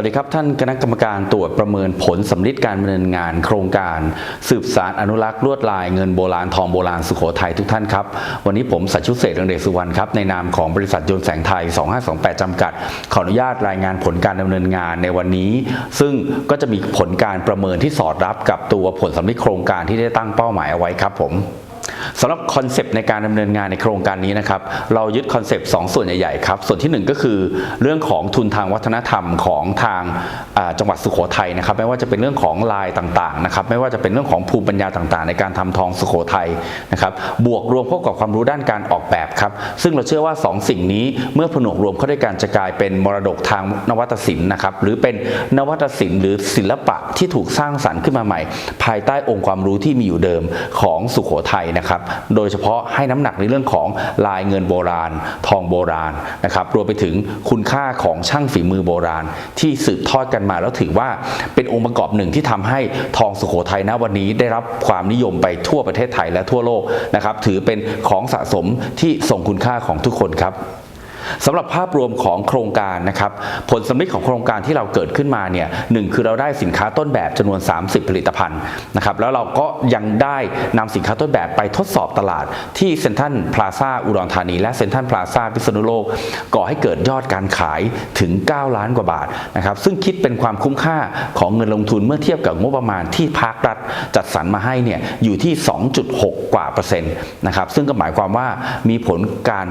วัสดีครับ ท่านคณะกรรมการตรวจประเมินผลสำลิดการดำเนินงานโครงการ สืบสารอนุรักษ์ลวดลายเงินโบราณทองโบราณสุโขทัยทุกท่านครับ วันนี้ผมสัชชุเศษเรืองเดชสุวรรณครับในนามของบริษัทยนต์แสงไทย 2528 จำกัด ขออนุญาตรายงานผลการดำเนินงานในวันนี้ ซึ่งก็จะมีผลการประเมินที่สอดรับกับตัวผลสำลิดโครงการที่ได้ตั้งเป้าหมายเอาไว้ครับผม สำหรับคอนเซปต์ในการดำเนินงานในโครงการนี้นะครับ เรายึดคอนเซปต์สส่วนใหญ่ๆครับ ส่วนที่หนึ่งก็คือเรื่องของทุนทางวัฒนธรรมของทางจังหวัดสุโขทัยนะครับ ไม่ว่าจะเป็นเรื่องของลายต่างๆนะครับ ไม่ว่าจะเป็นเรื่องของภูมิปัญญาต่างๆ ในการทำทองสุโขทัยนะครับ บวกรวมเข้ากับความรู้ด้านการออกแบบครับ ซึ่งเราเชื่อว่า 2 สิ่งนี้เมื่อผนวกรวมเข้าด้วยกันจะกลายเป็นมรดกทางนวัตศิลป์นะครับ หรือเป็นนวัตศิลป์หรือศิลปะที่ถูกสร้างสรรค์ขึ้นมาใหม่ ภายใต้องค์ความรู้ที่มีอยู่เดิมของสุโขทัยนะครับ โดยเฉพาะให้น้ำหนักในเรื่องของลายเงินโบราณ ทองโบราณนะครับ รวมไปถึงคุณค่าของช่างฝีมือโบราณ ที่สืบทอดกันมาแล้วถือว่าเป็นองค์ประกอบหนึ่งที่ทำให้ทองสุโขทัยณวันนี้ได้รับความนิยมไปทั่วประเทศไทยและทั่วโลกนะครับ ถือเป็นของสะสมที่ทรงคุณค่าของทุกคนครับ สำหรับภาพรวมของโครงการนะครับผลสำลิดของโครงการที่เราเกิดขึ้นมาเนี่ยหนึ่งคือเราได้สินค้าต้นแบบจำนวน 30 ผลิตภัณฑ์นะครับแล้วเราก็ยังได้นำสินค้าต้นแบบไปทดสอบตลาดที่เซ็นทรัลพลาซาอุดรธานี และเซ็นทรัลพลาซาพิษณุโลก ก่อให้เกิดยอดการขายถึง 9 ล้านกว่าบาทนะครับซึ่งคิดเป็นความคุ้มค่าของเงินลงทุนเมื่อเทียบกับงบประมาณที่ภาครัฐจัดสรรมาให้เนี่ยอยู่ที่ 2.6 กว่าเปอร์เซ็นต์นะครับซึ่งก็หมายความว่ามีผลการ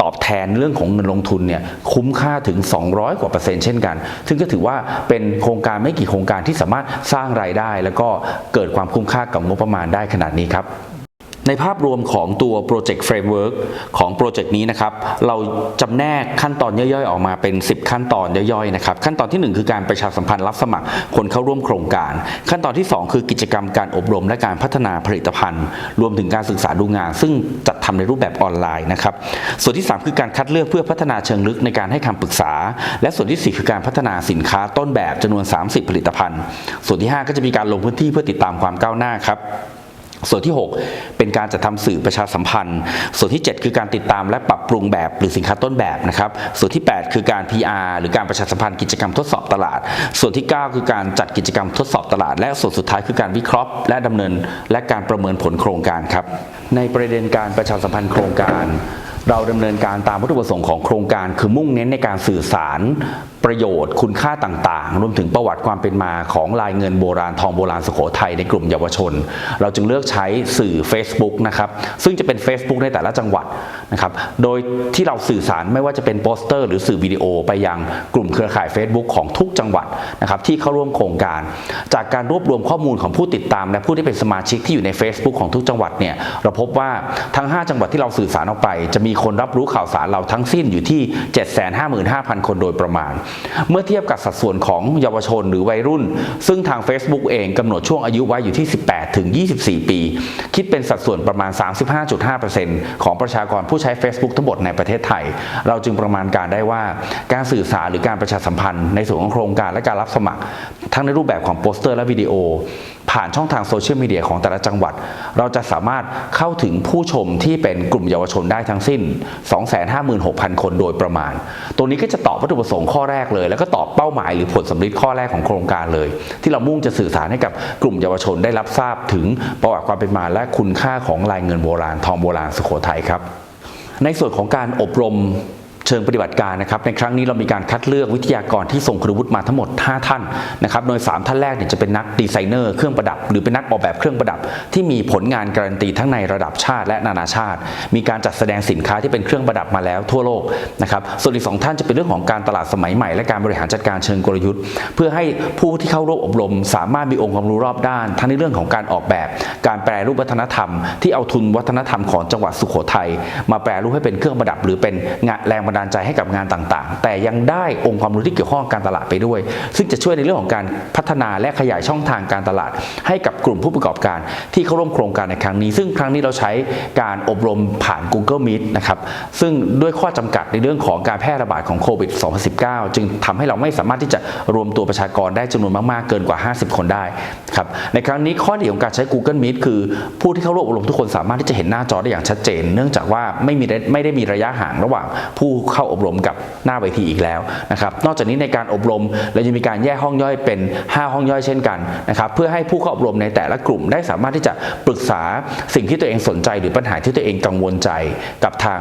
ตอบแทนเรื่องของเงินลงทุนเนี่ยคุ้มค่าถึง 200 กว่าเปอร์เซ็นต์เช่นกัน ซึ่งก็ถือว่าเป็นโครงการไม่กี่โครงการที่สามารถสร้างรายได้ แล้วก็เกิดความคุ้มค่ากับงบประมาณได้ขนาดนี้ครับ ในภาพรวมของตัว Project Framework ของโปรเจกต์นี้นะครับ เราจำแนกขั้นตอนย่อยๆ ออกมาเป็น 10 ขั้นตอนย่อยๆนะครับ ขั้นตอนทีหนึ่1 คือการประชาสัมพันธ์รับสมัครคนเข้าร่วมโครงการ ขั้นตอนที่ 2 คือกิจกรรมการอบรมและการพัฒนาผลิตภัณฑ์ รวมถึงการศึกษาดูงาน ซึ่งจัดทำในรูปแบบออนไลน์นะครับ ส่วนที่ 3 คือการคัดเลือกเพื่อพัฒนาเชิงลึกในการให้คำปรึกษา และส่วนทีสี่ 4 คือการพัฒนาสินค้าต้นแบบจำนวน 30 ผลิตภัณฑ์ ส่วนที่ 5 ก็จะมีการลงพื้นที่เพื่อติดตามความก้าวหน้าครับ ส่วนที่ 6 เป็นการจัดทำสื่อประชาสัมพันธ์ ส่วนที่ 7 คือการติดตามและปรับปรุงแบบหรือสินค้าต้นแบบนะครับ ส่วนที่ 8 คือการ PR หรือการประชาสัมพันธ์กิจกรรมทดสอบตลาด ส่วนที่ 9 คือการจัดกิจกรรมทดสอบตลาด และส่วนสุดท้ายคือการวิเคราะห์ และดำเนิน และการประเมินผลโครงการครับ ในประเด็นการประชาสัมพันธ์โครงการ เราดำเนินการตามวัตถุประสงค์ของโครงการ คือมุ่งเน้นในการสื่อสารประโยชน์คุณค่าต่างๆ รวมถึงประวัติความเป็นมาของลายเงินโบราณทองโบราณสุโขทัยในกลุ่มเยาวชน เราจึงเลือกใช้สื่อ Facebook นะครับซึ่งจะเป็น Facebook ในแต่ละจังหวัดนะครับโดยที่เราสื่อสารไม่ว่าจะเป็นโปสเตอร์ หรือสื่อวิดีโอไปยังกลุ่มเครือข่าย Facebook ของทุกจังหวัดนะครับที่เข้าร่วมโครงการ จากการรวบรวมข้อมูลของผู้ติดตาม และผู้ที่เป็นสมาชิกที่อยู่ใน Facebook ของทุกจังหวัดเนี่ยเราพบว่าทั้ง 5 จังหวัดที่เราสื่อสารออกไปจะมีีคนรับรู้ข่าวสารเราทั้งสิ้นอยู่ที่ 755,000 คนโดยประมาณ เมื่อเทียบกับสัดส่วนของเยาวชนหรือวัยรุ่น ซึ่งทาง Facebook เองกำหนดช่วงอายุไว้อยู่ที่ 18 ถึง 24 ปี คิดเป็นสัดส่วนประมาณ 35.5%ของประชากรผู้ใช้ Facebook ทั้งหมดในประเทศไทย เราจึงประมาณการได้ว่าการสื่อสารหรือการประชาสัมพันธ์ ในส่วนของโครงการและการรับสมัคร ทั้งในรูปแบบของโปสเตอร์และวิดีโอ ผ่านช่องทางโซเชียลมีเดียของแต่ละจังหวัด เราจะสามารถเข้าถึงผู้ชมที่เป็นกลุ่มเยาวชนได้ทั้งสิ้น 256,000 คนโดยประมาณ ตัวนี้ก็จะตอบวัตถุประสงค์ข้อแรกเลย แล้วก็ตอบเป้าหมายหรือผลสำลิดข้อแรกของโครงการเลย ที่เรามุ่งจะสื่อสารให้กับกลุ่มเยาวชนได้รับทราบถึงประวัติความเป็นมาและคุณค่าของลายเงินโบราณทองโบราณสุโขทัยครับในส่วนของการอบรม เชิงปฏิบัติการนะครับในครั้งนี้เรามีการคัดเลือกวิทยากรที่ส่งคุณวุฒิมาทั้งหมด 5 ท่านนะครับโดย 3 ท่านแรกเนี่ยจะเป็นนักดีไซเนอร์เครื่องประดับ หรือเป็นนักออกแบบเครื่องประดับ ที่มีผลงานการันตีทั้งในระดับชาติและนานาชาติ มีการจัดแสดงสินค้าที่เป็นเครื่องประดับมาแล้วทั่วโลกนะครับส่วนอีกสองท่านจะเป็นเรื่องของการตลาดสมัยใหม่ และการบริหารจัดการเชิงกลยุทธ์ เพื่อให้ผู้ที่เข้าร่วมอบรม สามารถมีองค์ความรู้รอบด้าน ทั้งในเรื่องของการออกแบบ การแปลรูปวัฒนธรรม ที่เอาทุนวัฒนธรรมของจังหวัดสุโขทัยมาแปลรูปให้เป็นเครื่องประดับ หรือเป็นงานแรงบันดาาลใจให้กับงานต่างๆ แต่ยังได้องค์ความรู้ที่เกี่ยวข้องการตลาดไปด้วย ซึ่งจะช่วยในเรื่องของการพัฒนาและขยายช่องทางการตลาด ให้กับกลุ่มผู้ประกอบการที่เข้าร่วมโครงการในครั้งนี้ ซึ่งครั้งนี้เราใช้การอบรมผ่าน Google Meet นะครับ ซึ่งด้วยข้อจำกัดในเรื่องของการแพร่ระบาดของโควิด 2019 จึงทำให้เราไม่สามารถที่จะรวมตัวประชากรได้จำนวนมากๆ เกินกว่า 50 คนได้ครับ ในครั้งนี้ข้อดีของการใช้ Google Meet คือผู้ที่เข้าร่วมอบรมทุกคนสามารถที่จะเห็นหน้าจอได้อย่างชัดเจน เนื่องจากว่าไม่มีไม่ได้มีระยะห่างระหว่างผู้เข้าอบรมกับหน้าเวทีอีกแล้วนะครับนอกจากนี้ในการอบรมเราจะมีการแยกห้องย่อยเป็น 5 ห้องย่อยเช่นกันนะครับเพื่อให้ผู้เข้าอบรมในแต่ละกลุ่มได้สามารถที่จะปรึกษาสิ่งที่ตัวเองสนใจ หรือปัญหาที่ตัวเองกังวลใจกับทาง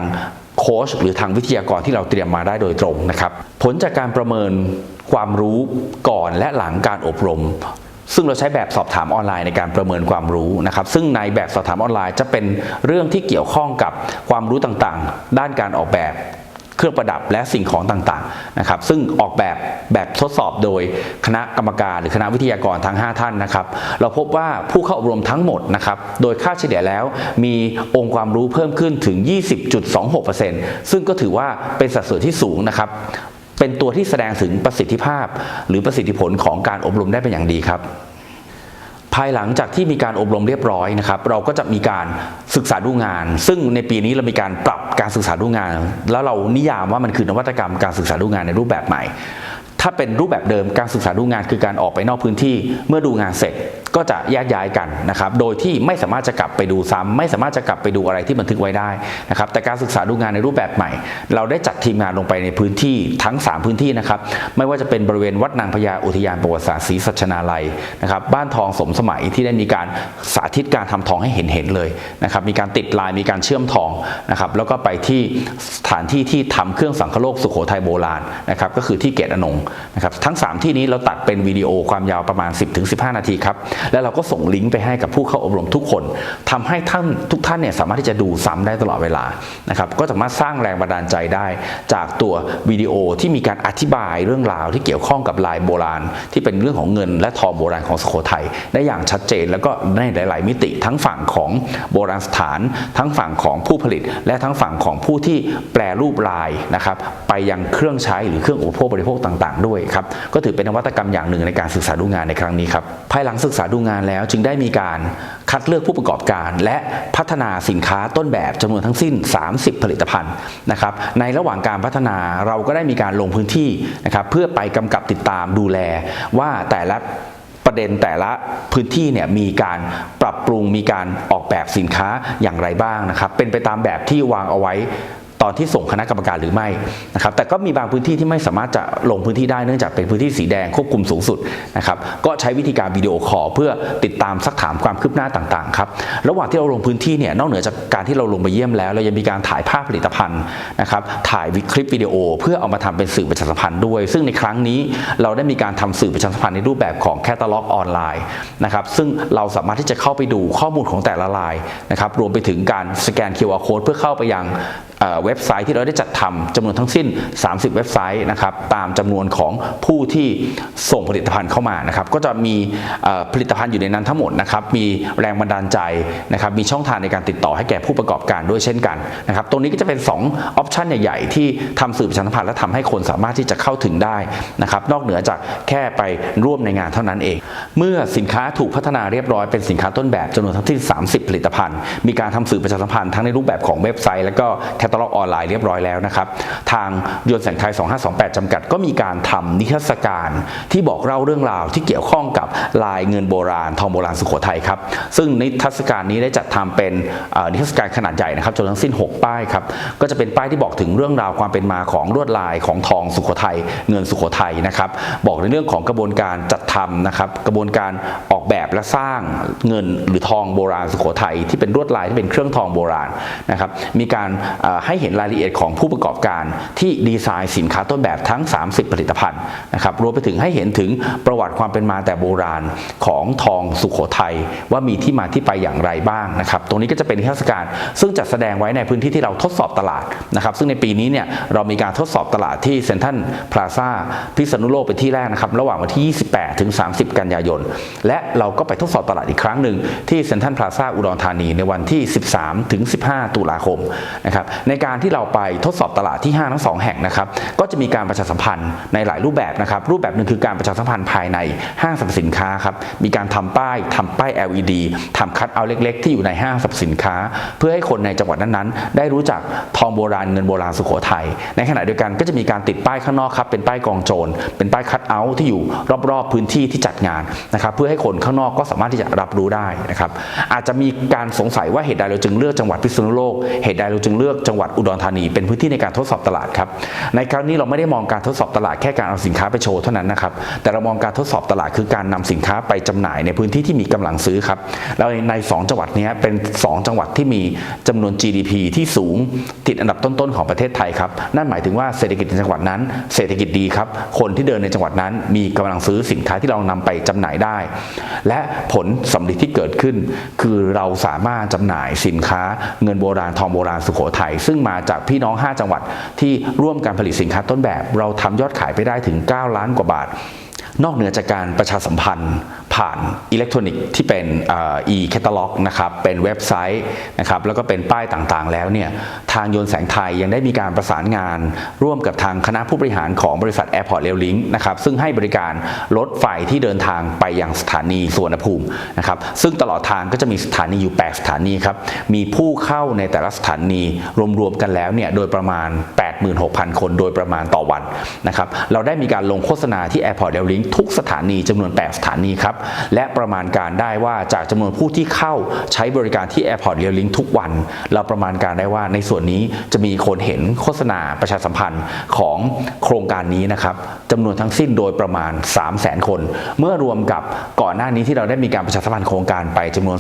โค้ชหรือทางวิทยากรที่เราเตรียมมาได้โดยตรงนะครับผลจากการประเมินความรู้ก่อนและหลังการอบรมซึ่งเราใช้แบบสอบถามออนไลน์ในการประเมินความรู้นะครับ ซึ่งในแบบสอบถามออนไลน์จะเป็นเรื่องที่เกี่ยวข้องกับความรู้ต่างๆ ด้านการออกแบบ เครื่องประดับและสิ่งของต่างๆนะครับซึ่งออกแบบแบบทดสอบโดยคณะกรรมการหรือคณะวิทยากรทั้ง 5 ท่านนะครับ เราพบว่าผู้เข้าอบรมทั้งหมดนะครับโดยค่าเฉลี่ยแล้วมีองค์ความรู้เพิ่มขึ้นถึง 20.26%ซึ่งก็ถือว่าเป็นสัดส่วนที่สูงนะครับเป็นตัวที่แสดงถึงประสิทธิภาพ หรือประสิทธิผลของการอบรมได้เป็นอย่างดีครับ ภายหลังจากที่มีการอบรมเรียบร้อยนะครับเราก็จะมีการศึกษาดูงาน ซึ่งในปีนี้เรามีการปรับการศึกษาดูงาน แล้วเรานิยามว่ามันคือนวัตกรรมการศึกษาดูงานในรูปแบบใหม่ ถ้าเป็นรูปแบบเดิมการศึกษาดูงานคือการออกไปนอกพื้นที่ เมื่อดูงานเสร็จก็จะแยกย้ายกันนะครับโดยที่ไม่สามารถจะกลับไปดูซ้ำไม่สามารถจะกลับไปดูอะไรที่บันทึกไว้ได้นะครับแต่การศึกษาดูงานในรูปแบบใหม่ เราได้จัดทีมงานลงไปในพื้นที่ทั้ง 3 พื้นที่นะครับไม่ว่าจะเป็นบริเวณวัดนางพญาอุทยานประวัติศาสตร์ศรีสัชนาลัยนะครับบ้านทองสมสมัยที่ได้มีการสาธิตการทำทองให้เห็นเห็นเลยนะครับมีการติดลายมีการเชื่อมทองนะครับแล้วก็ไปที่สถานที่ที่ทำเครื่องสังคโลกสุโขทัยโบราณนะครับก็คือที่เกตอนงคนะครับทั้ง 3 ที่นี้เราตัดเป็นวิดีโอความยาวประมาณ 10-15 นาทีครับ แล้วเราก็ส่งลิงก์ไปให้กับผู้เข้าอบรมทุกคนทำให้ท่านทุกท่านเนี่ยสามารถที่จะดูซ้ำได้ตลอดเวลานะครับก็สามารถสร้างแรงบันดาลใจได้ จากตัววิดีโอที่มีการอธิบายเรื่องราวที่เกี่ยวข้องกับลายโบราณ ที่เป็นเรื่องของเงินและทองโบราณของสุโขทัยได้อย่างชัดเจน แล้วก็ในหลาย ๆ มิติทั้งฝั่งของโบราณสถาน ทั้งฝั่งของผู้ผลิต และทั้งฝั่งของผู้ที่แปลรูปลายนะครับไปยังเครื่องใช้หรือเครื่องอุปโภคบริโภคต่างๆด้วยครับก็ถือเป็นนวัตกรรมอย่างหนึ่งในการศึกษาดูงานในครั้งนี้ครับภายหลังศึกษาดูงานแล้วจึงได้มีการคัดเลือกผู้ประกอบการ และพัฒนาสินค้าต้นแบบจำนวนทั้งสิ้น 30 ผลิตภัณฑ์นะครับในระหว่างการพัฒนาเราก็ได้มีการลงพื้นที่นะครับเพื่อไปกำกับติดตามดูแลว่าแต่ละประเด็นแต่ละพื้นที่เนี่ยมีการปรับปรุงมีการออกแบบสินค้าอย่างไรบ้างนะครับ เป็นไปตามแบบที่วางเอาไว้ ตอนที่ส่งคณะกรรมการหรือไม่นะครับแต่ก็มีบางพื้นที่ที่ไม่สามารถจะลงพื้นที่ได้เนื่องจากเป็นพื้นที่สีแดงควบคุมสูงสุดนะครับก็ใช้วิธีการวิดีโอคอลเพื่อติดตามสักถามความคืบหน้าต่างๆครับระหว่างที่เราลงพื้นที่เนี่ยนอกเหนือจากการที่เราลงไปเยี่ยมแล้ว เรายังมีการถ่ายภาพผลิตภัณฑ์นะครับถ่ายคลิปวิดีโอ เพื่อเอามาทำเป็นสื่อประชาสัมพันธ์ด้วย ซึ่งในครั้งนี้เราได้มีการทำสื่อประชาสัมพันธ์ในรูปแบบของแคตตาล็อกออนไลน์นะครับซึ่งเราสามารถที่จะเข้าไปดูข้อมูลของแต่ละรายนะครับรวมไปถึงการสแกน QR code เพื่อเข้าไปยัง เว็บไซต์ที่เราได้จัดทำจำนวนทั้งสิ้น 30 เว็บไซต์นะครับตามจำนวนของผู้ที่ส่งผลิตภัณฑ์เข้ามานะครับก็จะมีผลิตภัณฑ์อยู่ในนั้นทั้งหมดนะครับมีแรงบันดาลใจนะครับมีช่องทางในการติดต่อให้แก่ผู้ประกอบการด้วยเช่นกันนะครับตรงนี้ก็จะเป็น2ออปชันใหญ่ ๆ ที่ทำสื่อประชาสัมพันธ์และทำให้คนสามารถที่จะเข้าถึงได้นะครับนอกเหนือจากแค่ไปร่วมในงานเท่านั้นเอง เมื่อสินค้าถูกพัฒนาเรียบร้อยเป็นสินค้าต้นแบบจำนวนทั้งสิ้น 30 ผลิตภัณฑ์ มีการทำสื่อประชาสัมพันธ์ทั้งในรูปแบบของเว็บไซต์และก็แคตตาล็อกออนไลน์เรียบร้อยแล้วนะครับ ทางยนต์แสงไทย 2528 จำกัดก็มีการทำนิทรรศการที่บอกเล่าเรื่องราวที่เกี่ยวข้องกับลายเงินโบราณทองโบราณสุโขทัยครับ ซึ่งนิทรรศการนี้ได้จัดทำเป็นนิทรรศการขนาดใหญ่นะครับจนทั้งสิ้น 6 ป้ายครับ ก็จะเป็นป้ายที่บอกถึงเรื่องราวความเป็นมาของลวดลายของทองสุโขทัยเงินสุโขทัยนะครับ บอกในเรื่องของกระบวนการจัดทำนะครับกระบวนการออกแบบและสร้างเงินหรือทองโบราณสุโขทัยที่เป็นลวดลายที่เป็นเครื่องทองโบราณนะครับมีการให้เห็นรายละเอียดของผู้ประกอบการที่ดีไซน์สินค้าต้นแบบทั้ง 30 ผลิตภัณฑ์นะครับรวมไปถึงให้เห็นถึงประวัติความเป็นมาแต่โบราณของทองสุโขทัยว่ามีที่มาที่ไปอย่างไรบ้างนะครับตรงนี้ก็จะเป็นนิทศการซึ่งจัดแสดงไว้ในพื้นที่ที่เราทดสอบตลาดนะครับซึ่งในปีนี้เนี่ยเรามีการทดสอบตลาดที่เซ็นทรัลพลาซ่าพิษณุโลกเป็นที่แรกนะครับระหว่างวันที่ 28 ถึง 30 กันยายน และเราก็ไปทดสอบตลาดอีกครั้งหนึ่งที่เซ็นทรัลพลาซ่าอุดรธานีในวันที่ 13 ถึง 15 ตุลาคมนะครับในการที่เราไปทดสอบตลาดที่ห้างทั้งสองแห่งนะครับก็จะมีการประชาสัมพันธ์ในหลายรูปแบบนะครับรูปแบบหนึ่งคือการประชาสัมพันธ์ภายในห้างสรรพสินค้าครับมีการทำป้ายทำป้าย LED ทำคัดเอาท์เล็ก ๆ ที่อยู่ในห้างสรรพสินค้า เพื่อให้คนในจังหวัดนั้นๆ ได้รู้จักทองโบราณเงินโบราณสุโขทัยในขณะเดียวกันก็จะมีการติดป้ายข้างนอกครับเป็นป้ายกองโจรเป็นป้ายคัดเอาท์ที่อยู่รอบๆพื้นที่ที่จัดงานนะครับเพื่อให้คนข้างนอกก็สามารถที่จะรับรู้ได้นะครับอาจจะมีการสงสัยว่าเหตุใดเราจึงเลือกจังหวัดพิษณุโลกเหตุใดเราจึงเลือกจังวัดอุดรธานี เป็นพื้นที่ในการทดสอบตลาดครับ ในครั้งนี้เราไม่ได้มองการทดสอบตลาดแค่การเอาสินค้าไปโชว์เท่านั้นนะครับ แต่เรามองการทดสอบตลาดคือการนำสินค้าไปจำหน่ายในพื้นที่ที่มีกำลังซื้อครับ แล้วใน 2 จังหวัดนี้เป็น 2 จังหวัดที่มีจำนวน GDP ที่สูงติดอันดับต้นๆของประเทศไทยครับ นั่นหมายถึงว่าเศรษฐกิจในจังหวัดนั้น เศรษฐกิจดีครับ คนที่เดินในจังหวัดนั้น มีกำลังซื้อสินค้าที่เรานำไปจำหน่ายได้ และผลสำลิดที่เกิดขึ้น คือเราสามารถจำหน่ายสินค้าเงินโบราณทองโบราณสุโขทัยซึ่งมาจากพี่น้อง 5 จังหวัดที่ร่วมการผลิตสินค้าต้นแบบ เราทำยอดขายไปได้ถึง 9 ล้านกว่าบาท นอกเหนือจากการประชาสัมพันธ์ผ่านอิเล็กทรอนิกส์ที่เป็น e-catalog นะครับเป็นเว็บไซต์นะครับแล้วก็เป็นป้ายต่างๆ แล้วเนี่ยทางยนต์แสงไทยยังได้มีการประสานงานร่วมกับทางคณะผู้บริหารของบริษัท Airport Rail Link นะครับซึ่งให้บริการรถไฟที่เดินทางไปยังสถานีสุวรรณภูมินะครับซึ่งตลอดทางก็จะมีสถานีอยู่ 8 สถานีครับมีผู้เข้าในแต่ละสถานีรวมๆกันแล้วเนี่ยโดยประมาณ 86,000 คนโดยประมาณต่อวันนะครับเราได้มีการลงโฆษณาที่ Airport Rail Link ทุกสถานีจำนวน 8 สถานีครับ และประมาณการได้ว่าจากจำนวนผู้ที่เข้าใช้บริการที่ Airport Rail Link ทุกวัน เราประมาณการได้ว่าในส่วนนี้จะมีคนเห็นโฆษณาประชาสัมพันธ์ของโครงการนี้นะครับจำนวนทั้งสิ้นโดยประมาณ 3 0 0 0 0 0 คน เมื่อรวมกับก่อนหน้านี้ที่เราได้มีการประชาสัมพันธ์โครงการไปจำนวน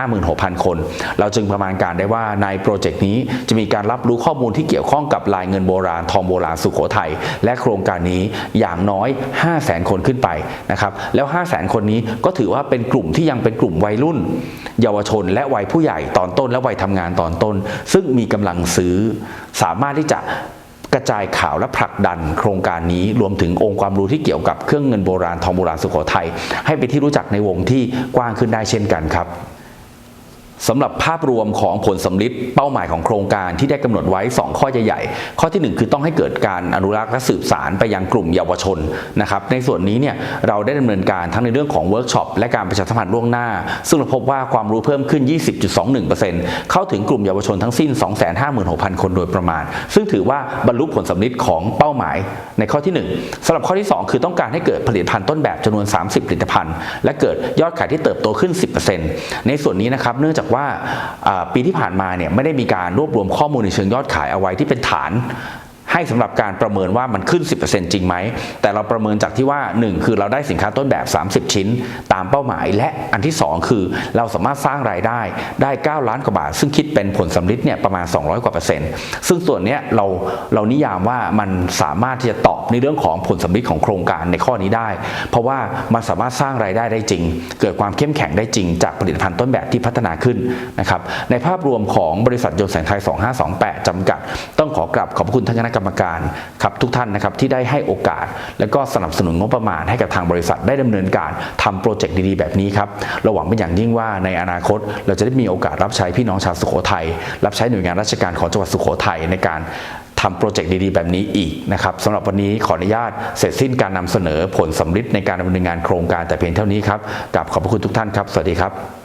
256,000 คน เราจึงประมาณการได้ว่าในโปรเจกต์นี้จะมีการรับรู้ข้อมูลที่เกี่ยวข้องกับลายเงินโบราณทองโบราณสุโขทัยและโครงการนี้อย่างน้อย 5 0 0 0 0 0 คนขึ้นไปนะครับแล้ว 5 0 0 0 0 0 คนนี้ก็ถือว่าเป็นกลุ่มที่ยังเป็นกลุ่มวัยรุ่น เยาวชน และวัยผู้ใหญ่ตอนต้น และวัยทำงานตอนต้น ซึ่งมีกำลังซื้อสามารถที่จะกระจายข่าวและผลักดันโครงการนี้รวมถึงองค์ความรู้ที่เกี่ยวกับเครื่องเงินโบราณทองโบราณสุโขทัยให้เป็นที่รู้จักในวงที่กว้างขึ้นได้เช่นกันครับ สำหรับภาพรวมของผลสำลิดเป้าหมายของโครงการที่ได้กำหนดไว้ 2 ข้อใหญ่ๆข้อทีหนึ่1 คือต้องให้เกิดการอนุรักษ์และสืบสารไปยังกลุ่มเยาวชนนะครับในส่วนนี้เนี่ยเราได้ดำเนินการทั้งในเรื่องของเวิร์กช็อปและการประชาสัมพันธ์ล่วงหน้า ซึ่งเราพบว่าความรู้เพิ่มขึ้น 20.21%เข้าถึงกลุ่มเยาวชนทั้งสิ้น 256,000 คนโดยประมาณ ซึ่งถือว่าบรรลุผลสำลิดของเป้าหมาย ในข้อที่ 1สำหรับข้อที่ 2 คือต้องการให้เกิดผลิตภัณฑ์ต้นแบบจำนวน 30 ผลิตภัณฑ์ และเกิดยอดขายที่เติบโตขึ้น 10%ในส่วนนี้นะครับเนื่องจากว่าปีที่ผ่านมาเนี่ยไม่ได้มีการรวบรวมข้อมูลในเชิงยอดขายเอาไว้ที่เป็นฐาน ให้สำหรับการประเมินว่ามันขึ้น 10%จริงไหม แต่เราประเมินจากที่ว่า 1 คือเราได้สินค้าต้นแบบ 30 ชิ้น ตามเป้าหมาย และอันที่ 2 คือเราสามารถสร้างรายได้ได้ 9 ล้านกว่าบาท ซึ่งคิดเป็นผลสำลิดเนี่ยประมาณ 200 กว่าเปอร์เซ็นต์ซึ่งส่วนเนี้ยเราเรานิยามว่ามันสามารถที่จะตอบในเรื่องของผลสำลิดของโครงการในข้อนี้ได้ เพราะว่ามันสามารถสร้างรายได้ได้จริง เกิดความเข้มแข็งได้จริง จากผลิตภัณฑ์ต้นแบบที่พัฒนาขึ้นนะครับในภาพรวมของบริษัทยนต์แสงไทย 2528จำกัด ต้องขอกราบขอบพระคุณท่านคณะกรรมการครับทุกท่านนะครับที่ได้ให้โอกาส และก็สนับสนุนงบประมาณให้กับทางบริษัทได้ดำเนินการทำโปรเจกต์ดีๆ แบบนี้ครับเราหวังเป็นอย่างยิ่งว่าในอนาคต เราจะได้มีโอกาสรับใช้พี่น้องชาวสุโขทัยรับใช้หน่วยงานราชการของจังหวัดสุโขทัยในการทำโปรเจกต์ดีๆ แบบนี้อีกนะครับสำหรับวันนี้ขออนุญาตเสร็จสิ้นการนำเสนอผลสำลิดในการดำเนินงานโครงการแต่เพียงเท่านี้ครับกับขอบพระคุณทุกท่านครับ สวัสดีครับ